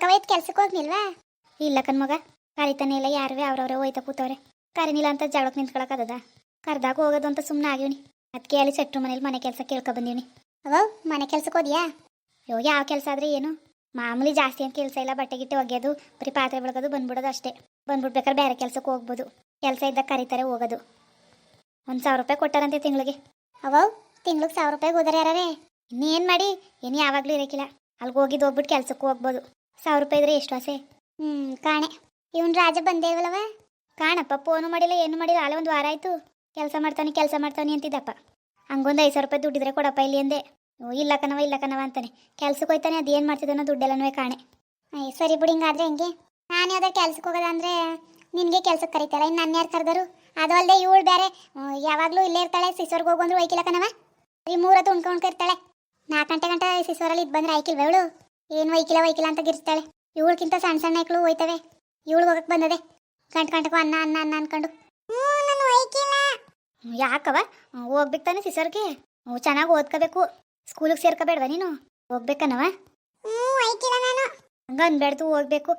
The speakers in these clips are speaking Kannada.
ಯಾಕವ ಇದ್ ಕೆಲ್ಸಕ್ಕೆ ಹೋಗ್ಲಿಲ್ವಾ? ಇಲ್ಲ ಕಣ್ಮಗ ಕರಿತಾನೆ ಇಲ್ಲ ಯಾರವೇ ಅವ್ರವ್ರೆ ಹೋಯ್ತಾ ಕೂತವ್ರೆ. ಕರಿನಿಲ್ಲ ಅಂತ ಜಳಕ್ ನಿಂತ್ಕೊಳಕದ ಕರ್ದಾಗ ಹೋಗೋದು ಅಂತ ಸುಮ್ಮನೆ ಆಗಿವ್ನಿ. ಅದಕ್ಕೆ ಅಲ್ಲಿ ಸೆಟ್ರು ಮನೇಲಿ ಮನೆ ಕೆಲಸ ಕೇಳ್ಕೊ ಬಂದೀವ್ನಿ. ಅವ ಮನೆ ಕೆಲ್ಸಕ್ಕೆ ಹೋದ್ಯಾ? ಅಯ್ಯೋ ಯಾವ ಕೆಲಸ ಆದ್ರೆ ಏನು. ಮಾಮೂಲಿ ಜಾಸ್ತಿ ಅಂತ ಕೆಲಸ ಇಲ್ಲ ಬಟ್ಟೆ ಗಿಟ್ಟೆ ಒಗೆಯೋದು ಬರೀ ಪಾತ್ರೆ ಬೆಳಗೋದು ಬಂದ್ಬಿಡೋದು ಅಷ್ಟೇ. ಬಂದ್ಬಿಡ್ಬೇಕಾದ್ರೆ ಬೇರೆ ಕೆಲ್ಸಕ್ಕೆ ಹೋಗ್ಬೋದು. ಕೆಲಸ ಇದ್ದಾಗ ಕರೀತಾರೆ ಹೋಗೋದು. ಒಂದು ಸಾವಿರ ರೂಪಾಯಿ ಕೊಟ್ಟಾರಂತೆ ತಿಂಗಳಿಗೆ. ಅವ ತಿಂಗ್ಳಿಗೆ ಸಾವಿರ ರೂಪಾಯಿ ಹೋದರೆ ಯಾರೇ ಇನ್ನೇನು ಮಾಡಿ ಏನು ಯಾವಾಗಲೂ ಇರೋಕ್ಕಿಲ್ಲ ಅಲ್ಲಿಗೆ ಹೋಗಿದ್ದು ಹೋಗ್ಬಿಟ್ಟು ಕೆಲ್ಸಕ್ಕೆ ಹೋಗ್ಬೋದು. ಸಾವಿರ ರೂಪಾಯಿ ಇದ್ರೆ ಎಷ್ಟು ಆಸೆ ಹ್ಞೂ ಕಾಣೆ. ಇವನ್ ರಾಜ ಬಂದೇ ಇಲ್ವಲ್ಲವ ಕಾಣಪ್ಪ ಫೋನು ಮಾಡಿಲ್ಲ ಏನು ಮಾಡಿಲ್ಲ ಅಲ್ಲ ಒಂದು ವಾರ ಆಯಿತು. ಕೆಲಸ ಮಾಡ್ತಾನೆ ಕೆಲಸ ಮಾಡ್ತಾನೆ ಅಂತಿದ್ದಪ್ಪ. ಹಂಗೊಂದು ಐದು ಸಾವಿರ ರೂಪಾಯಿ ದುಡ್ಡಿದ್ರೆ ಕೊಡಪ್ಪ ಇಲ್ಲಿ ಅಂದೆ. ಓ ಇಲ್ಲ ಕಣವ ಇಲ್ಲ ಕಣವ ಅಂತಾನೆ. ಕೆಲ್ಸಕ್ಕೆ ಹೋಯ್ತಾನೆ ಅದೇನು ಮಾಡ್ತಿದ್ದಾನೋ ದುಡ್ಡೆಲ್ಲನೂ ಕಾಣೆ. ಅಯ್ಯ ಸರಿ ಬಿಡಿ ಹಿಂಗಾದ್ರೆ ಹೆಂಗೆ? ನಾನು ಯಾವ್ದಾರು ಕೆಲ್ಸಕ್ಕೆ ಹೋಗೋದಂದ್ರೆ ನಿನಗೆ ಕೆಲ್ಸಕ್ಕೆ ಕರೀತಾರ ಇನ್ನು ನನ್ನ ಯಾರು ಕರೆದರು? ಅದು ಅಲ್ಲದೆ ಇವಳು ಬೇರೆ ಯಾವಾಗಲೂ ಇಲ್ಲೇ ಇರ್ತಾಳೆ ಸಿಸೋರ್ಗೆ ಹೋಗಂದ್ರು ಒಯ್ಕಿಲ್ಲ ಕಣವ ಈ ಮೂರತ್ತು ಉಣ್ಕೊಂಡು ಇರ್ತಾಳೆ ನಾಲ್ಕು ಗಂಟೆ ಗಂಟೆ ಸಿಸೋರಲ್ಲಿ ಇದು ಬಂದ್ರೆ ಆಯ್ಕಿಲ್ವ ಇವಳು? ಏನು ಒಯ್ಕಿಲ್ಲ ಒಯ್ಕಿಲ್ಲ ಅಂತ ಗಿರ್ಸ್ತಾಳೆ. ಇವಳಕ್ಕಿಂತ ಸಣ್ಣ ಸಣ್ಣ ಮಕ್ಕಳು ಹೋಯ್ತವೆ. ಇವಳು ಹೋಗಕ್ಕೆ ಬಂದದೆ. ಕಂಟ್ ಕಂಟಕ ಅನ್ನ ಅನ್ನ ಅನ್ನ ಅನ್ಕೊಂಡು. ಯಾಕವ? ಹೋಗ್ಬೇಕು ತಾನೆ ಸಿಸರ್ಗೆ. ಚೆನ್ನಾಗಿ ಓದ್ಕೋಬೇಕು. ಸ್ಕೂಲಿಗೆ ಸೇರ್ಕೋಬೇಡ್ವಾ ನೀನು? ಹೋಗ್ಬೇಕನವ? ಹಂಗ ಅನ್ಬೇಡ್ತು ಹೋಗ್ಬೇಕು.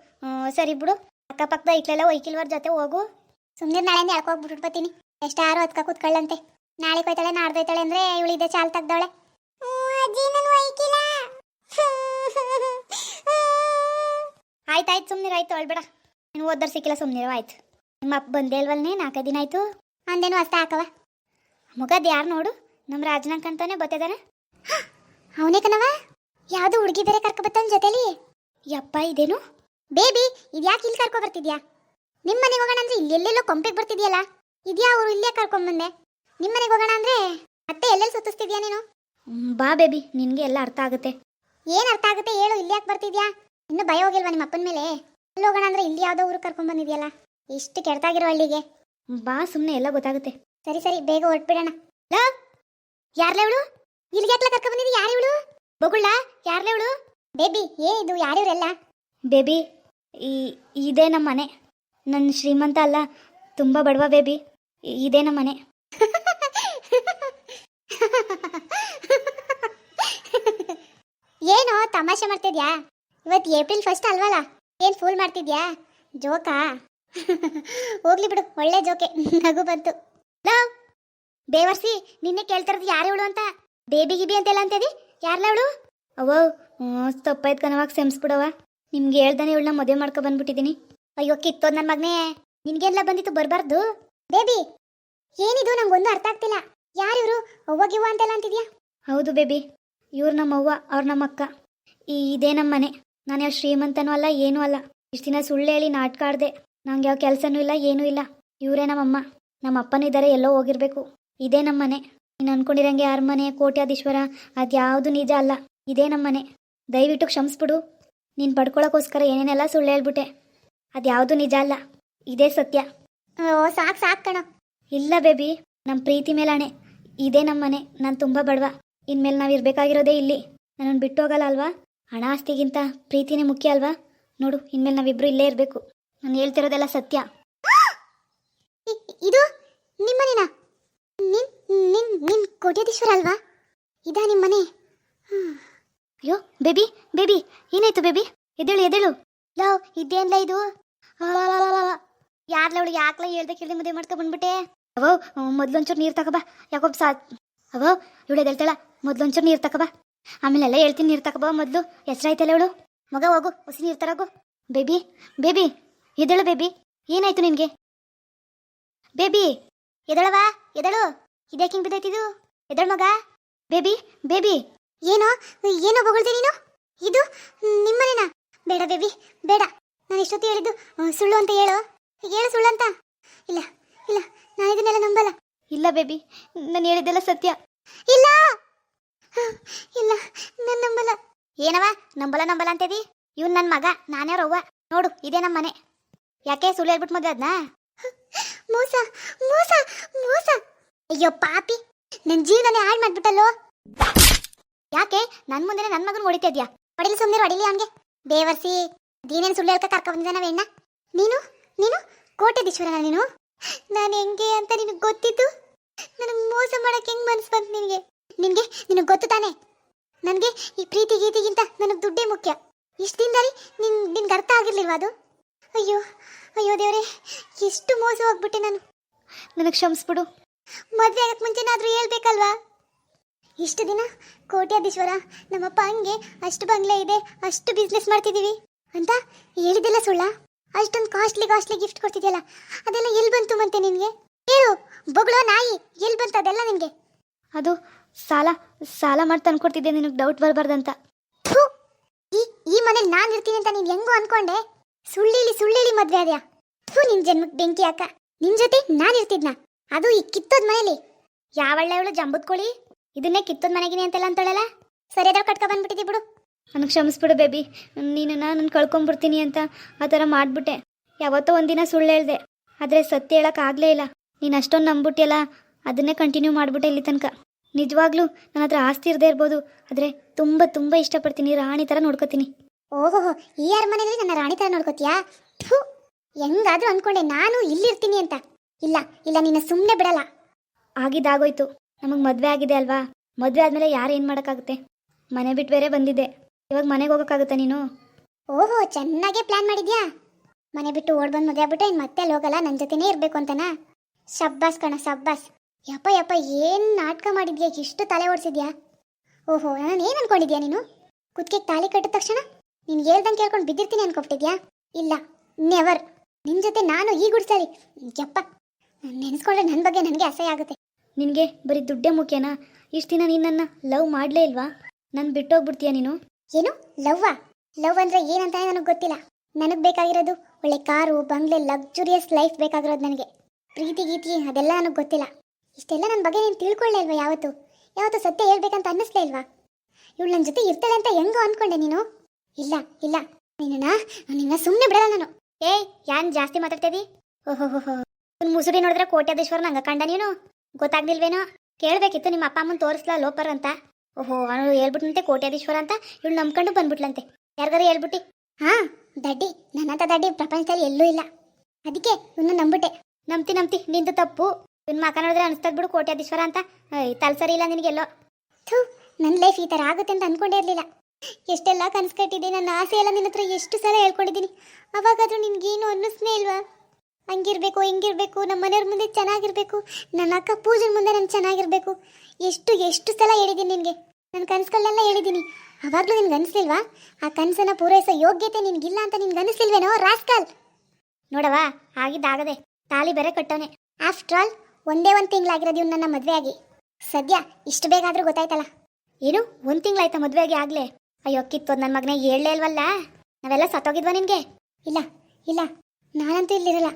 ಸರಿ ಬಿಡು. ಅಕ್ಕಪಕ್ಕದ ಇಟ್ಲೆಲ್ಲ ಒಯ್ಕಿಲ್ವರ್ ಜೊತೆ ಹೋಗು. ಸುಮ್ಮನೆ ನಾಳೆಯಿಂದ ಎಳ್ಕೋಗ್ಬಿಟ್ಟು ಬರ್ತೀನಿ ಎಷ್ಟಾರು ಹೊತ್ಕ ಕೂತ್ಕೊಳ್ಳಂತೆ ನಾಳೆ ಹೋಯ್ತಾಳೆ ನಾಡ್ದೊಯ್ತಾಳೆ ಅಂದರೆ ಅಂದ್ರೆ ಇವಳಿದೆ ಚಾಲ್ ತೆಗ್ದವಳೆ ಅಜ್ಜಿ ನಾನು ಒಯ್ಕಿಲ್ಲ ಆಯ್ತಾಯ್ತು ಸುಮ್ಮನೆ ಆಯ್ತು, ಅಳ್ಬೇಡ. ನೀನು ಓದರ್ ಸಿಕ್ಕಿಲ್ಲ ಸುಮ್ಮನೆ ಆಯ್ತು. ನಿಮ್ಮ ಅಪ್ಪ ಬಂದೇ ಇಲ್ವಲ್ನೇ ನಾಲ್ಕೈದು ದಿನ ಆಯ್ತು. ಅಂದೇನು ಅಷ್ಟೇ ಹಾಕವ ಮುಗದ್ ಯಾರು ನೋಡು? ನಮ್ಮ ರಾಜನ ಅಂತಾನೆ ಬತ್ತಿದಾನೆ ಅವನೇ ಕಣವ ಯಾವ್ದು ಹುಡುಗಿ ಬೇರೆ ಕರ್ಕೊ ಬತ್ತಾನ ಜೊತೆಲಿ. ಯಪ್ಪ, ಇದೇನು? ಬೇಬಿ ಇದ್ಯಾಕೆ ಇಲ್ಲಿ ಕರ್ಕೊ ಬರ್ತಿದ್ಯಾ? ನಿಮ್ಮ ಮನೆಗೆ ಹೋಗೋಣ ಅಂದ್ರೆ ಇಲ್ಲೆಲ್ಲೆಲ್ಲೋ ಕೊಂಪೆಗೆ ಬರ್ತಿದ್ಯಲ್ಲ? ಇದ್ಯಾ ಅವರು ಇಲ್ಲೇ ಕರ್ಕೊಂಬಂದೆ ನಿಮ್ಮ ಮನೆಗೆ ಹೋಗೋಣ ಅಂದ್ರೆ ಮತ್ತೆ ಎಲ್ಲೆಲ್ಲಿ ಸುತ್ತಿಸ್ತಿದ್ಯಾ ನೀನು? ಬಾ, ಬೇಬಿ, ನಿನ್ಗೆ ಎಲ್ಲ ಅರ್ಥ ಆಗುತ್ತೆ. ಏನ್ ಅರ್ಥ ಆಗುತ್ತೆ ಹೇಳು ಇಲ್ಲಿ ಯಾಕೆ ಬರ್ತಿದ್ಯಾ? ಇನ್ನು ಭಯ ಹೋಗಿಲ್ವಾ ನಿಮ್ಮ ಅಪ್ಪನ ಮೇಲೆ? ಅಲ್ಲಿ ಹೋಗೋಣ ಅಂದ್ರೆ ಇಲ್ಲಿ ಯಾವ್ದೋ ಊರು ಕರ್ಕೊಂಡ್ ಬಂದಿದ್ಯಲ್ಲ? ಇಷ್ಟು ಕೆಡ್ತಾಗಿರೋ ಹಳ್ಳಿಗೆ. ಬಾ ಸುಮ್ಮನೆ ಎಲ್ಲ ಗೊತ್ತಾಗುತ್ತೆ. ಸರಿ ಸರಿ ಬೇಗ ಹೊರಟ್ಬಿಡೋಣ. ಯಾರ್ಲೆ ಇವಳು? ಇಲ್ಲಿಗೆ ಯಾಕೆ ಕರ್ಕೊಂಡ್ ಬಂದಿದ್ದಿ? ಯಾರು ಇವಳು? ಬಗುಳ್ಳ ಯಾರ್ಲೆ ಇವಳು? ಬೇಬಿ ಏ ಇದು ಯಾರಿವ್ರೆಲ್ಲ? ಬೇಬಿ ಈ ಇದೇ ನಮ್ಮ ಮನೆ. ನನ್ನ ಶ್ರೀಮಂತ ಅಲ್ಲ ತುಂಬ ಬಡವ ಬೇಬಿ. ಇದೇ ನಮ್ಮ ಮನೆ. ಏನು ತಮಾಷೆ ಮಾಡ್ತಿದ್ಯಾ? ಇವತ್ತು ಏಪ್ರಿಲ್ ಫಸ್ಟ್ ಅಲ್ವಲ್ಲ? ಏನು ಫೂಲ್ ಮಾಡ್ತಿದ್ಯಾ? ಜೋಕಾ? ಹೋಗ್ಲಿ ಬಿಡು, ಒಳ್ಳೆ ಜೋಕೆ. ನಗು ಬಂತು. ಲವ್ ಬೇವರ್ಸಿ, ನಿನ್ನೆ ಕೇಳ್ತಿರೋದು ಯಾರು ಇವಳು ಅಂತ? ಬೇಬಿ ಗಿಬಿ ಅಂತೆಲ್ಲ ಅಂತೇದಿ? ಯಾರ್ಲ ಅವಳು? ಅವೋ ತಪ್ಪಾಯ್ತು ಕಣವಾಗ ಸೆಮ್ಸ್ಬಿಡವ ನಿಮ್ಗೆ ಹೇಳ್ದಾನೆ ಇವಳನ್ನ ಮದುವೆ ಮಾಡ್ಕೊ ಬಂದ್ಬಿಟ್ಟಿದ್ದೀನಿ ಅಯ್ಯೋ, ಕಿತ್ತೋದ್ ನನ್ನ ಮಗನೇ. ನಿನ್ಗೆಲ್ಲ ಬಂದಿತ್ತು ಬರಬಾರ್ದು? ಬೇಬಿ! ಏನಿದು ನಂಗೊಂದು ಅರ್ಥ ಆಗ್ತಿಲ್ಲ. ಯಾರಿವ್ರು ಅವ್ವ ಗಿವ್ವ ಅಂತೆಲ್ಲ ಅಂತಿದ್ಯಾ? ಹೌದು, ಬೇಬಿ. ಇವ್ರು ನಮ್ಮ ಅವ್ವ ಅವ್ರು ನಮ್ಮ ಅಕ್ಕ ಈ ಇದೇ ನಮ್ಮ ಮನೆ ನಾನು ಯಾವ ಶ್ರೀಮಂತನೂ ಅಲ್ಲ ಏನೂ ಅಲ್ಲ. ಇಷ್ಟು ದಿನ ಸುಳ್ಳು ಹೇಳಿ ನಾಟಕ ಆಡ್ದೆ ನಂಗೆ ಯಾವ ಕೆಲಸನೂ ಇಲ್ಲ ಏನೂ ಇಲ್ಲ. ಇವರೇ ನಮ್ಮಮ್ಮ. ನಮ್ಮ ಅಪ್ಪನೂ ಇದ್ದಾರೆ ಎಲ್ಲೋ ಹೋಗಿರ್ಬೇಕು. ಇದೇ ನಮ್ಮ ಮನೆ ನೀನು ಅನ್ಕೊಂಡಿರಂಗೆ ಯಾರ ಮನೆ? ಕೋಟ್ಯಾಧೀಶ್ವರ ಅದ್ಯಾವುದು ನಿಜ ಅಲ್ಲ. ಇದೇ ನಮ್ಮ ಮನೆ ದಯವಿಟ್ಟು ಕ್ಷಮಿಸ್ಬಿಡು. ನೀನು ಪಡ್ಕೊಳ್ಳೋಕ್ಕೋಸ್ಕರ ಏನೇನೆಲ್ಲ ಸುಳ್ಳು ಹೇಳ್ಬಿಟ್ಟೆ. ಅದ್ಯಾವುದು ನಿಜ ಅಲ್ಲ. ಇದೇ ಸತ್ಯ. ಓ ಸಾಕು ಸಾಕು ಕಣ. ಇಲ್ಲ ಬೇಬಿ. ನಮ್ಮ ಪ್ರೀತಿ ಮೇಲೆ ಅಣೆ ಇದೇ ನಮ್ಮ ಮನೆ ನಾನು ತುಂಬ ಬಡವ. ಇನ್ಮೇಲೆ ನಾವು ಇರಬೇಕಾಗಿರೋದೇ ಇಲ್ಲಿ. ನನ್ನನ್ನು ಬಿಟ್ಟು ಹೋಗಲ್ಲ ಅಲ್ವಾ? ಹಣ ಆಸ್ತಿಗಿಂತ ಪ್ರೀತಿನೇ ಮುಖ್ಯ ಅಲ್ವಾ? ನೋಡು ಇನ್ಮೇಲೆ ನಾವಿಬ್ರು ಇಲ್ಲೇ ಇರಬೇಕು. ನಾನು ಹೇಳ್ತಿರೋದೆಲ್ಲ ಸತ್ಯ. ಇದು ನಿಮ್ಮನೇನಾ? ನಿನ್ ನಿನ್ ನಿನ್ ಕೋಟ್ಯಾಧೀಶ್ವರ ಅಲ್ವಾ? ಇದಾ ನಿಮ್ಮನೆ. ಅಯ್ಯೋ ಬೇಬಿ ಬೇಬಿ ಏನಾಯ್ತು ಬೇಬಿ? ಎದ್ದೇಳು ಎದ್ದೇಳು. ಲವ್ ಇದೇನ್ಲ ಇದು? ಯಾರ್ಲ ಅವಳು ಯಾಕ್ಲ ಹೇಳ್ದೆ ಕೇಳಿ ಮದುವೆ ಮಾಡ್ಕೊ ಬಂದ್ಬಿಟ್ಟೆ? ಅವೋ ಮೊದ್ಲೊಂಚೂರು ನೀರು ತಗೋಬಾ ಯಾಕೋ ಸಾ ಅವೋ ಇವಳು ಎದ್ದೇಳ್ತಾಳ ಮೊದ್ಲೊಂಚೂರು ನೀರು ತಗೋಬಾ ಆಮೇಲೆ ಎಲ್ಲ ಹೇಳ್ತೀನಿ ನೀರು ಮೊದ್ಲು. ಮೊದಲು ಹೆಸ್ರಾಯ್ತಲ್ಲ ಅವಳು? ಮಗ ಹೋಗು ಹೊಸಿ ನೀರು ತರಗು. ಬೇಬಿ ಬೇಬಿ ಎದಳು ಬೇಬಿ. ಏನಾಯ್ತು ನಿನ್ಗೆ? ಬೇಬಿ ಎದಳವಾ ಎದಳು ಇದ್ಯಾಕೆ ಹಿಂಗೆ ಬಿದ್ದೈತಿದು ಎದಳು ಮಗ. Baby baby. ಏನೋ ಏನೋ ಬೊಗಳ್ದೆ ನೀನು? ಇದು ನಿಮ್ಮನೇನಾ ಬೇಡ ಬೇಬಿ ಬೇಡ. ನಾನು ಎಷ್ಟೊತ್ತು ಹೇಳಿದ್ದು ಸುಳ್ಳು ಅಂತ ಹೇಳು. ಹೇಳು ಸುಳ್ಳು ಅಂತ. ಇಲ್ಲ ಇಲ್ಲ ನಾನು ಇದನ್ನೆಲ್ಲ ನಂಬಲ್ಲ. ಇಲ್ಲ ಬೇಬಿ ನಾನು ಹೇಳಿದ್ದೆಲ್ಲ ಸತ್ಯ. ಇಲ್ಲ! ಇಲ್ಲ ನನ್ನ ನಂಬಲ್ಲ. ಏನವ? ನಂಬಲ್ಲ ನಂಬಲ ಅಂತೇದಿ? ಇವ್ನು ನನ್ನ ಮಗ, ನಾನೇ ರವ್ವ ನೋಡು, ಇದೇ ನಮ್ಮ ಮನೆ. ಯಾಕೆ ಸುಳ್ಳು ಹೇಳ್ಬಿಟ್ಟು ಮದ್ವೆ ಅದನ್ನ ಮೋಸ ಮೋಸ ಮೋಸ. ಅಯ್ಯೋ, ಪಾಪಿ. ನನ್ನ ಜೀವನನೇ ಹಾಳು ಮಾಡ್ಬಿಟ್ಟಲ್ಲೋ? ಯಾಕೆ? ನನ್ನ ಮುಂದೆ ನನ್ನ ಮಗನ ಹೊಡಿತಾ ಹೊಡಿಲಿ ಸುಮ್ಮನೆ ಹೊಡಿಲಿ ಹಂಗೆ. ಬೇವರ್ಸಿ ನೀನೇನು ಸುಳ್ಳು ಹೇಳ್ಕ ಕರ್ಕ ಬಂದಿದ್ದ ನಾವೇಣ್ಣ ನೀನು? ನೀನು? ಕೋಟೆ ದೀಶ್ವರನ ನೀನು? ನಾನು ಹೆಂಗೆ ಅಂತ ನಿನಗೆ ಗೊತ್ತಿತ್ತು ನನಗೆ ಮೋಸ ಮಾಡಕ್ಕೆ ಹೆಂಗ್ ಮನಸ್ಸು ಬಂತು ನಿನಗೆ? ನಿನಗೆ? ನಿನಗೆ ಗೊತ್ತು ತಾನೆ? ನನಗೆ ಈ ಪ್ರೀತಿ ಗೀತಿಗಿಂತ ನನಗೆ ದುಡ್ಡೇ ಮುಖ್ಯ. ಇಷ್ಟು ದಿನದಲ್ಲಿ ನಿನ್ ನಿನ್ಗೆ ಅರ್ಥ ಆಗಿರ್ಲಿಲ್ವಾ ಅದು? ಅಯ್ಯೋ ಅಯ್ಯೋ ದೇವ್ರೆ ಎಷ್ಟು ಮೋಸ ಹೋಗ್ಬಿಟ್ಟೆ ನಾನು. ನನಗೆ ಕ್ಷಮಿಸ್ಬಿಡು. ಮದುವೆ ಆಗಕ್ಕೆ ಮುಂಚೆನಾದರೂ ಹೇಳ್ಬೇಕಲ್ವಾ? ಇಷ್ಟು ದಿನ ಕೋಟ್ಯಾಧೀಶ್ವರ ನಮ್ಮಪ್ಪ ಹಂಗೆ ಅಷ್ಟು ಬಂಗ್ಲೆ ಇದೆ ಅಷ್ಟು ಬಿಸ್ನೆಸ್ ಮಾಡ್ತಿದ್ದೀವಿ ಅಂತ ಹೇಳಿದೆಲ್ಲ ಸುಳ್ಳ? ಅಷ್ಟೊಂದು ಕಾಸ್ಟ್ಲಿ ಕಾಸ್ಟ್ಲಿ ಗಿಫ್ಟ್ ಕೊಡ್ತಿದ್ಯಲ್ಲ ಅದೆಲ್ಲ ಎಲ್ಲಿ ಬಂತು ಮತ್ತೆ ನಿನಗೆ? ಹೇಳು ಬೊಗಳೋ ನಾಯಿ ಎಲ್ಲಿ ಬಂತು ಅದೆಲ್ಲ ನಿನಗೆ? ಅದು ಸಾಲ ಸಾಲ ಮಾಡಿ ತಂದ್ಕೊಡ್ತಿದ್ದೆ ನಿನಗೆ ಡೌಟ್ ಬರಬಾರ್ದಂತ. ಈ ಈ ಮನೇಲಿ ನಾನು ಇರ್ತೀನಿ ಅಂತ ನೀನು ಹೆಂಗೋ ಅನ್ಕೊಂಡೆ? ಸುಳ್ಳಿಲಿ ಸುಳ್ಳಿಲಿ ಮದ್ವೆ ಆದ್ಯಾ? ಥೂ ನಿನ್ ಜನ್ಮಕ್ಕೆ ಬೆಂಕಿ ಹಾಕ. ನಿನ್ ಜೊತೆ ನಾನು ಇರ್ತಿದ್ನ. ಅದು ಈ ಕಿತ್ತದ ಮನೇಲಿ. ಯಾವಳ್ಳೆ ಅವಳು ಜಂಬುದ್ಕೊಳ್ಳಿ ಇದನ್ನೇ ಕಿತ್ತೋದ್ ಮನೆಗಿನಿ ಅಂತೆಲ್ಲ ಅಂತಳಲ್ಲ? ಸರಿ ಅದ್ರ ಕಟ್ಕ ಬಂದ್ಬಿಟ್ಟಿದ್ದಿ ಬಿಡು. ನನಗೆ ಕ್ಷಮಿಸ್ಬಿಡು ಬೇಬಿ ನೀನು ನಾನು ಕಳ್ಕೊಂಡ್ಬಿಡ್ತೀನಿ ಅಂತ ಆ ಥರ ಮಾಡಿಬಿಟ್ಟೆ. ಯಾವತ್ತೋ ಒಂದಿನ ಸುಳ್ಳು ಹೇಳ್ದೆ. ಆದರೆ ಸತ್ಯ ಹೇಳೋಕ್ಕಾಗಲೇ ಇಲ್ಲ. ನೀನು ಅಷ್ಟೊಂದು ನಂಬಿಟ್ಟಿಯಲ್ಲ ಅದನ್ನೇ ಕಂಟಿನ್ಯೂ ಮಾಡಿಬಿಟ್ಟೆ ಇಲ್ಲಿ ತನಕ. ನಿಜವಾಗ್ಲೂ ನನ್ನ ಹತ್ರ ಆಸ್ತಿ ಇರದೇ ಇರ್ಬೋದು ಆದರೆ ತುಂಬ ತುಂಬ ಇಷ್ಟಪಡ್ತೀನಿ ರಾಣಿ ಥರ ನೋಡ್ಕೋತೀನಿ. ಓಹೋ ಈ ಯಾರ ಮನೇಲಿ ನನ್ನ ರಾಣಿ ಥರ ನೋಡ್ಕೋತೀಯಾ? ಥು ಹೆಂಗಾದ್ರೂ ಅನ್ಕೊಂಡೆ ನಾನು ಇಲ್ಲಿರ್ತೀನಿ ಅಂತ. ಇಲ್ಲ ಇಲ್ಲ ನಿನ್ನ ಸುಮ್ಮನೆ ಬಿಡಲ್ಲ. ಆಗಿದ್ದಾಗೋಯ್ತು. ನಮಗೆ ಮದುವೆ ಆಗಿದೆ ಅಲ್ವಾ? ಮದುವೆ ಆದಮೇಲೆ ಯಾರು ಏನು ಮಾಡೋಕ್ಕಾಗುತ್ತೆ? ಮನೆ ಬಿಟ್ಟು ಬೇರೆ ಬಂದಿದ್ದೆ ಇವಾಗ ಮನೆಗೆ ಹೋಗೋಕ್ಕಾಗುತ್ತಾ ನೀನು? ಓಹೋ ಚೆನ್ನಾಗೆ ಪ್ಲಾನ್ ಮಾಡಿದ್ಯಾ? ಮನೆ ಬಿಟ್ಟು ಓಡ್ ಬಂದು ಮದುವೆ ಆಗ್ಬಿಟ್ಟು ಇನ್ನು ಮತ್ತೆ ಅಲ್ಲಿ ಹೋಗಲ್ಲ ನನ್ನ ಜೊತೆನೇ ಇರಬೇಕು ಅಂತನಾ? ಶಬ್ಬಾಸ್ ಕಣ ಶಬ್ಬಾಸ್. ಯಪ್ಪ ಯಪ್ಪ, ಏನು ನಾಟಕ ಮಾಡಿದ್ಯಾ? ಇಷ್ಟು ತಲೆ ಓಡಿಸಿದ್ಯಾ? ಓಹೋ ನಾನು ಏನು ಅನ್ಕೊಂಡಿದ್ಯಾ ನೀನು? ಕುತ್ತಿಗೆ ತಾಳಿ ಕಟ್ಟಿದ ತಕ್ಷಣ ನೀನು ಹೇಳ್ದಂಗೆ ಕೇಳ್ಕೊಂಡು ಬಿದ್ದಿರ್ತೀನಿ ಅನ್ಕೊಬಿಟ್ಟಿದ್ಯಾ? ಇಲ್ಲ ನೆವರ್ ನಿನ್ನ ಜೊತೆ ನಾನು ಈ ಗುಡ್ಸರಿ ಯಪ್ಪ ನೆನೆಸ್ಕೊಂಡ್ರೆ ನನ್ನ ಬಗ್ಗೆ ನನಗೆ ಅಸಹ್ಯ ಆಗುತ್ತೆ. ನಿನಗೆ ಬರೀ ದುಡ್ಡೇ ಮುಖ್ಯನಾ? ಇಷ್ಟು ದಿನ ನೀನು ಲವ್ ಮಾಡಲೇ ಇಲ್ವಾ? ನನ್ನ ಬಿಟ್ಟೋಗ್ಬಿಡ್ತೀಯ ನೀನು? ಏನು? ಲವ್ವಾ? ಲವ್ ಅಂದ್ರೆ ಏನಂತಾನೆ ನನಗೆ ಗೊತ್ತಿಲ್ಲ. ನನಗೆ ಬೇಕಾಗಿರೋದು ಒಳ್ಳೆ ಕಾರು, ಬಂಗ್ಲೆ ಲಕ್ಸುರಿಯಸ್ ಲೈಫ್ ಬೇಕಾಗಿರೋದು ನನಗೆ. ಪ್ರೀತಿ, ಗೀತಿ ಅದೆಲ್ಲ ನನಗೆ ಗೊತ್ತಿಲ್ಲ. ಇಷ್ಟೆಲ್ಲ ನನ್ನ ಬಗ್ಗೆ ನೀನು ತಿಳ್ಕೊಳ್ಳೇ ಇಲ್ವಾ ಯಾವತ್ತು? ಯಾವತ್ತು ಸತ್ಯ ಹೇಳ್ಬೇಕಂತ ಅನ್ನಿಸ್ಲೇ ಇಲ್ವಾ? ಇವಳು ನನ್ನ ಜೊತೆ ಇರ್ತಾಳೆ ಅಂತ ಹೆಂಗೋ ಅನ್ಕೊಂಡೆ ನೀನು? ಇಲ್ಲ ಇಲ್ಲ. ನಿನ್ನ ನಿನ್ನ ಸುಮ್ಮನೆ ಬಿಡಲ್ಲ ನಾನು. ಏಯ್, ಯಾನ್ ಜಾಸ್ತಿ ಮಾತಾಡ್ತಿದಿ ಓಹೋ ಹೋ ಮುಸುಡಿ ನೋಡಿದ್ರೆ ಕೋಟ್ಯಾಧೀಶ್ವರನ ಹಂಗ ಕಂಡ ನೀನು? ಗೊತ್ತಾಗ್ಲಿಲ್ವೇನೋ ಕೇಳಬೇಕಿತ್ತು ನಿಮ್ಮ ಅಪ್ಪ ಅಮ್ಮನ ತೋರಿಸ್ಲಾ ಲೋಪರ್ ಅಂತ. ಓಹೋ, ಅವನು ಹೇಳ್ಬಿಟ್ಟಂತೆ ಕೋಟ್ಯಾಧೀಶ್ವರ ಅಂತ. ಇವಳು ನಂಬ್ಕೊಂಡು ಬಂದ್ಬಿಟ್ಲಂತೆ. ಯಾರಿಗಾರ ಹೇಳ್ಬಿಟ್ಟಿ. ಹಾ, ದಡ್ಡಿ. ನನ್ನಂತ ದಡ್ಡಿ ಪ್ರಪಂಚದಲ್ಲಿ ಎಲ್ಲೂ ಇಲ್ಲ. ಅದಕ್ಕೆ ಇವನ್ನ ನಂಬಿಟ್ಟೆ ನಂಬ್ತಿ ನಂಬ್ತಿ. ನಿಂದು ತಪ್ಪು. ಇವನ್ ಮಕ ನೋಡಿದ್ರೆ ಅನಿಸ್ತದ್ ಬಿಡು ಕೋಟ್ಯಾಧೀಶ್ವರ ಅಂತ. ತಲ್ಸರಿ ತಲ್ ಸರಿ ಇಲ್ಲ ನಿನಗೆಲ್ಲೋ ಥೂ ನನ್ನ ಲೈಫ್ ಈ ಥರ ಆಗುತ್ತೆ ಅಂತ ಅನ್ಕೊಂಡೇ ಇರಲಿಲ್ಲ. ಎಷ್ಟೆಲ್ಲ ಕನಸು ಕಟ್ಟಿದೆ ನನ್ನ ಆಸೆ ಎಲ್ಲ ನಿನ್ನ ಹತ್ರ ಎಷ್ಟು ಸಲ ಹೇಳ್ಕೊಂಡಿದ್ದೀನಿ. ಅವಾಗಾದರೂ ನಿನ್ಗೇನು ಅನ್ನಿಸ್ನೇ ಇಲ್ವಾ? ಹಂಗಿರ್ಬೇಕು, ಹಿಂಗಿರ್ಬೇಕು ನಮ್ಮ ಮನೆಯವ್ರ ಮುಂದೆ ಚೆನ್ನಾಗಿರ್ಬೇಕು, ನನ್ನ ಅಕ್ಕ ಪೂಜೆ ಮುಂದೆ ನಾನು ಚೆನ್ನಾಗಿರ್ಬೇಕು. ಎಷ್ಟು ಎಷ್ಟು ಸಲ ಹೇಳಿದ್ದೀನಿ ನಿನಗೆ. ನನ್ನ ಕನಸುಗಳನ್ನೆಲ್ಲ ಹೇಳಿದ್ದೀನಿ. ಅವಾಗಲೂ ನಿನ್ಗೆ ಅನಿಸ್ಲಿಲ್ವಾ ಆ ಕನಸನ್ನು ಪೂರೈಸೋ ಯೋಗ್ಯತೆ ನಿನ್ಗಿಲ್ಲ ಅಂತ ನಿನ್ಗೆ ಅನಿಸ್ಲಿಲ್ವೇನೋ ರಾಸ್ಕಲ್? ನೋಡವಾ ಆಗಿದ್ದಾಗದೆ, ತಾಲಿ ಬೇರೆ ಕಟ್ಟವನೆ. ಆಫ್ಟರ್ ಆಲ್ ಒಂದೇ ಒಂದು ತಿಂಗಳಾಗಿರೋದು ಇವ್ನು ನನ್ನ ಮದುವೆ ಆಗಿ ಸದ್ಯ ಇಷ್ಟು ಬೇಗ ಆದರೂ ಗೊತ್ತಾಯ್ತಲ್ಲ? ಏನು, ಒಂದು ತಿಂಗಳಾಯ್ತಾ ಮದುವೆ ಆಗಲೇ? ಅಯ್ಯೋ, ಕಿತ್ತೋದ್ ನನ್ನ ಮಗನೇ ಹೇಳಲೇ ಇಲ್ವಲ್ಲ? ನಾವೆಲ್ಲ ಸತ್ತೋಗಿದ್ವಾ ನಿನಗೆ? ಇಲ್ಲ ಇಲ್ಲ, ನಾನಂತೂ ಇಲ್ಲಿರಲ್ಲ.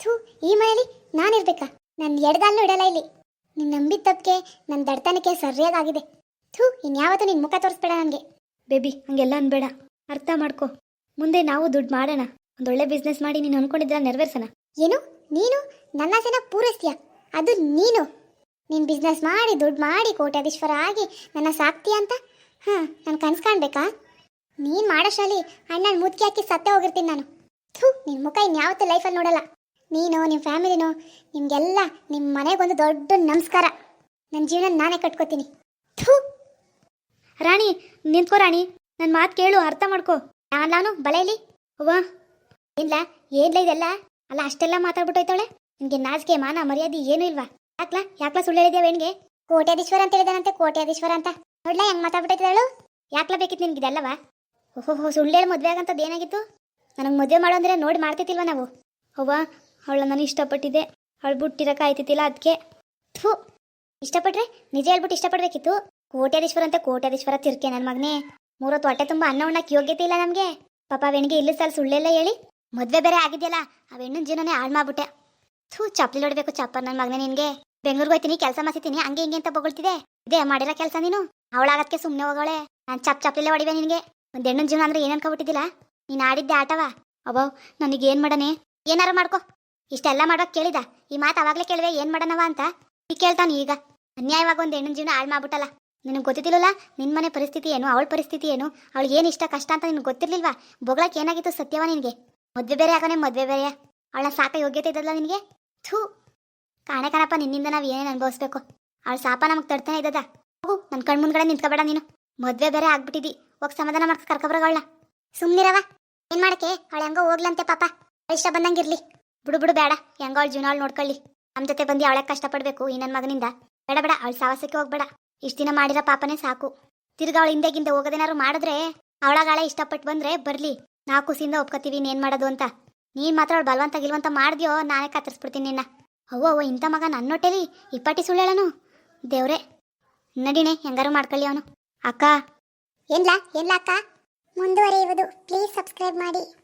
ಥೂ, ಈ ಮನೇಲಿ ನಾನಿರ್ಬೇಕಾ? ನನ್ನ ಎಡಗಾಲ್ನೂ ಇಡಲ್ಲ ಇಲ್ಲಿ. ನಿನ್ನ ನಂಬಿದ ತಪ್ಪಿಗೆ ನನ್ನ ದಡ್ತನಕ್ಕೆ ಸರಿಯಾಗಿದೆ ಥೂ, ಇನ್ಯಾವತ್ತೂ ನಿನ್ನ ಮುಖ ತೋರಿಸ್ಬೇಡ ನನಗೆ. ಬೇಬಿ, ಹಂಗೆಲ್ಲ ಅನ್ಬೇಡ. ಅರ್ಥ ಮಾಡ್ಕೊ. ಮುಂದೆ ನಾವು ದುಡ್ಡು ಮಾಡೋಣ. ಒಂದೊಳ್ಳೆ ಬಿಸ್ನೆಸ್ ಮಾಡಿ ನೀನು ಅನ್ಕೊಂಡಿದ್ರ ನೆರವೇರ್ಸೋಣ. ಏನು? ನೀನು? ನನ್ನ ಆಸೆನ ಪೂರೈಸ್ತೀಯ? ಅದು ನೀನು. ನೀನು ಬಿಸ್ನೆಸ್ ಮಾಡಿ, ದುಡ್ಡು ಮಾಡಿ, ಕೋಟ್ಯಾಧೀಶ್ವರ ಆಗಿ ನನ್ನ ಸಾಕ್ತೀಯ ಅಂತ? ಹಾಂ, ನಾನು ಕನ್ಸು ಕಾಣ್ಬೇಕಾ? ನೀನು ಶಾಲಿ ಅಣ್ಣನ ಮುದುಕಿ ಹಾಕಿ ಸತ್ತೆ ಹೋಗಿರ್ತೀನಿ ನಾನು. ಥೂ ನಿನ್ನ ಮುಖ ಇನ್ಯಾವತ್ತೂ ಲೈಫಲ್ಲಿ ನೋಡಲ್ಲ. ನೀನು ನಿಮ್ಮ ಫ್ಯಾಮಿಲಿನೂ, ನಿಮಗೆಲ್ಲ ನಿಮ್ಮ ಮನೆಗೊಂದು ದೊಡ್ಡ ನಮಸ್ಕಾರ. ನನ್ನ ಜೀವನ ನಾನೇ ಕಟ್ಕೋತೀನಿ. ಥೂ! ರಾಣಿ, ನಿಂತ್ಕೋ ರಾಣಿ. ನನ್ನ ಮಾತು ಕೇಳು, ಅರ್ಥ ಮಾಡ್ಕೋ. ನಾನು ಬಲೆಯಲ್ಲಿ ಅವ್ವ. ಇಲ್ಲ, ಏನ್ಲ ಇದೆಲ್ಲ? ಅಲ್ಲ, ಅಷ್ಟೆಲ್ಲ ಮಾತಾಡ್ಬಿಟ್ಟೋಯ್ತಾಳೆ ನಿನ್ಗೆ ನಾಚಿಕೆ, ಮಾನ, ಮರ್ಯಾದೆ ಏನೂ ಇಲ್ವಾ? ಯಾಕ್ಲಾ? ಯಾಕ್ಲಾ ಸುಳ್ಳು ಹೇಳಿದ್ಯಾ ವೇಣ್ಗೆ? ಕೋಟ್ಯಾಧೀಶ್ವರ ಅಂತ ಹೇಳಿದಾನಂತೆ ಕೋಟ್ಯಾಧೀಶ್ವರ ಅಂತ. ನೋಡ್ಲಾ ಹೆಂಗ್ ಮಾತಾಡ್ಬಿಟ್ಟಿದ್ದಾಳು? ಯಾಕ್ಲಾ ಬೇಕಿತ್ತು ನಿನ್ಗೆ ಇದೆಲ್ಲವಾ? ಓಹೋ ಸುಳ್ಳು ಹೇಳಿ ಮದುವೆ ಆಗಂತದ್ದು ಏನಾಗಿತ್ತು? ನನಗೆ ಮದುವೆ ಮಾಡೋ ಅಂದರೆ ನೋಡಿ ಮಾಡ್ತಿತ್ತಿಲ್ವ ನಾವು? ಅವ್ವ ಅವಳ ನಾನು ಇಷ್ಟಪಟ್ಟಿದ್ದೆ. ಅವಳು ಬಿಟ್ಟಿರೋಕೆ ಆಯ್ತಿತ್ತಿಲ್ಲ ಅದಕ್ಕೆ ಥೂ! ಇಷ್ಟಪಟ್ರೆ ನಿಜ ಹೇಳ್ಬಿಟ್ಟು ಇಷ್ಟಪಡಬೇಕಿತ್ತು. ಕೋಟ್ಯಾಧೀಶ್ವರ ಅಂತ ಕೋಟ್ಯಾಧೀಶ್ವರ ತಿರ್ಕೆ ನನ್ನ ಮಗನೇ. ಮೂರೊತ್ತು ಹೊಟ್ಟೆ ತುಂಬ ಅನ್ನ ಉಣ್ಣಕ್ಕೆ ಯೋಗ್ಯತೆ ಇಲ್ಲ ನಮಗೆ. ಪಾಪ ವೆಣ್ಗೆ ಇಲ್ಲಿ ಸಲ ಸುಳ್ಳೆಲ್ಲ ಹೇಳಿ ಮದುವೆ ಬೇರೆ ಆಗಿದೆಯಲ್ಲ, ಆ ಹೆಣ್ಣಿನ ಜೀವನನೇ ಹಾಳು ಮಾಡ್ಬಿಟ್ಟೆ. ಥೂ, ಚಪ್ಪಲಿ ಹೊಡಿಬೇಕು ಚಪ್ಪ ನನ್ನ ಮಗನೇ ನಿನ್ಗೆ. ಬೆಂಗಳೂರಿಗೆ ಹೋಯ್ತೀನಿ ಕೆಲಸ ಮಾಡ್ತೀನಿ ಹಂಗೆ ಹಿಂಗೆ ಅಂತ ಬೊಗಳ್ತಿದೆ. ಇದೇ ಮಾಡಿರೋ ಕೆಲಸ ನೀನು? ಅವಳಾಗಕ್ಕೆ ಸುಮ್ಮನೆ ಹೋಗೋಳೆ ನಾನು ಚಪ್ ಚಪ್ಲಿಲ್ಲ ಹೊಡಿವೆ ನಿನಗೆ. ಒಂದು ಹೆಣ್ಣಿನ ಜೀವನ ಅಂದ್ರೆ ಏನು ಅನ್ಕೊಬಿಟ್ಟಿದ್ದಿಲ್ಲ ನೀನು ಆಡಿದ್ದೆ ಆಟವ? ಅಬ್ಬೋ ನನಗೆ ಏನು ಮಾಡನೆ? ಏನಾರು ಮಾಡ್ಕೊ. ಇಷ್ಟೆಲ್ಲ ಮಾಡೋಕೆ ಕೇಳಿದ. ಈ ಮಾತು ಅವಾಗಲೇ ಕೇಳಿದೆ ಏನು ಮಾಡೋಣವ ಅಂತ? ಈಗ ಕೇಳ್ತಾನೆ ಈಗ. ಅನ್ಯಾಯವಾಗಿ ಒಂದು ಹೆಣ್ಣಿನ ಜೀವನ ಹಾಳು ಮಾಡ್ಬಿಟ್ಟಲ್ಲ. ನಿನಗೆ ಗೊತ್ತಿದ್ದಿಲ್ಲಲ್ಲ? ನಿನ್ನ ಮನೆ ಪರಿಸ್ಥಿತಿ ಏನು? ಅವಳ ಪರಿಸ್ಥಿತಿ ಏನು? ಅವಳಿಗೆ ಏನು ಇಷ್ಟ, ಕಷ್ಟ ಅಂತ ನಿನಗೆ ಗೊತ್ತಿರ್ಲಿಲ್ವಾ? ಬೊಗಳಕ್ಕೆ ಏನಾಗಿತ್ತು ಸತ್ಯವ ನಿನಗೆ? ಮದುವೆ ಬೇರೆ ಆಗೋನೆ ಮದುವೆ ಬೇರೆ. ಅವಳ ಸಾಕ ಯೋಗ್ಯತೆ ಇದ್ದಲ್ಲ ನಿನಗೆ? ಥೂ. ಕಾಣೆ ಕಾಣಪ್ಪ, ನಿನ್ನಿಂದ ನಾವು ಏನೇನು ಅನುಭವಿಸ್ಬೇಕು? ಅವಳ ಸಾಪ ನಮಗೆ ತಡ್ತಾನೆ ಇದ್ದದ. ಹೋಗು ನನ್ನ ಕಣ್ಮುಂದ್ಗಡೆ ನಿಂತ್ಕೋಬೇಡ ನೀನು. ಮದುವೆ ಬೇರೆ ಆಗ್ಬಿಟ್ಟಿದ್ದಿ ಹೋಗಿ ಸಮಾಧಾನ ಮಾಡ್ಕೊ ಕರ್ಕೊಬ್ರಗಳನ್ನ ಸುಮ್ನಿರವ ಏನ್ ಮಾಡಕ್ಕೆ? ಅವಳು ಹೆಂಗೋ ಹೋಗ್ಲಂತೆ ಪಾಪ. ಇಷ್ಟ ಬಂದಂಗಿರ್ಲಿ ಬಿಡು ಬಿಡು ಬೇಡ. ಹೆಂಗ ಅವಳು ಜೀವನ ಅವಳು ನೋಡ್ಕೊಳ್ಳಿ. ನಮ್ಮ ಜೊತೆ ಬಂದು ಅವಳೆ ಕಷ್ಟಪಡ್ಬೇಕು ಈ ನನ್ನ ಮಗನಿಂದ. ಬೇಡ ಬೇಡ. ಅವಳ ಸಾಹಸಕ್ಕೆ ಹೋಗ್ಬೇಡ. ಇಷ್ಟ ದಿನ ಮಾಡಿರೋ ಪಾಪನೇ ಸಾಕು. ತಿರ್ಗ ಅವಳು ಹಿಂದೆಗಿಂದ ಹೋಗೋದೇನಾರು ಮಾಡಿದ್ರೆ ಅವಳಾಗಾಳೆ ಇಷ್ಟಪಟ್ಟು ಬಂದ್ರೆ ಬರ್ಲಿ. ನಾವು ಖುಷಿಯಿಂದ ಒಪ್ಕೋತೀವಿ ಇನ್ನೇನ್ ಮಾಡೋದು ಅಂತ. ನೀನ್ ಮಾತ್ರ ಅವಳು ಬಲವಂತ ಗಿಲ್ವಂತ ಮಾಡ್ದ್ಯೋ, ನಾನೇ ಕತ್ತರಿಸ್ಬಿಡ್ತೀನಿ ನಿನ್ನ. ಅವ್ವ ಅವ್ವ, ಇಂಥ ಮಗ ನನ್ನ ಹೊಟ್ಟೆಲಿ ಇಪ್ಪಟ್ಟಿ ಸುಳ್ಳೇಳನು ದೇವ್ರೆ ನಡಿಣೆ ಹೆಂಗಾರು ಮಾಡ್ಕೊಳ್ಳಿ ಅವನು. ಅಕ್ಕ. ಏನ್ಲಾ ಏನ್ಲಾ ಅಕ್ಕ. ಮುಂದುವರಿಯುವುದು. ಪ್ಲೀಸ್ ಸಬ್ಸ್ಕ್ರೈಬ್ ಮಾಡಿ.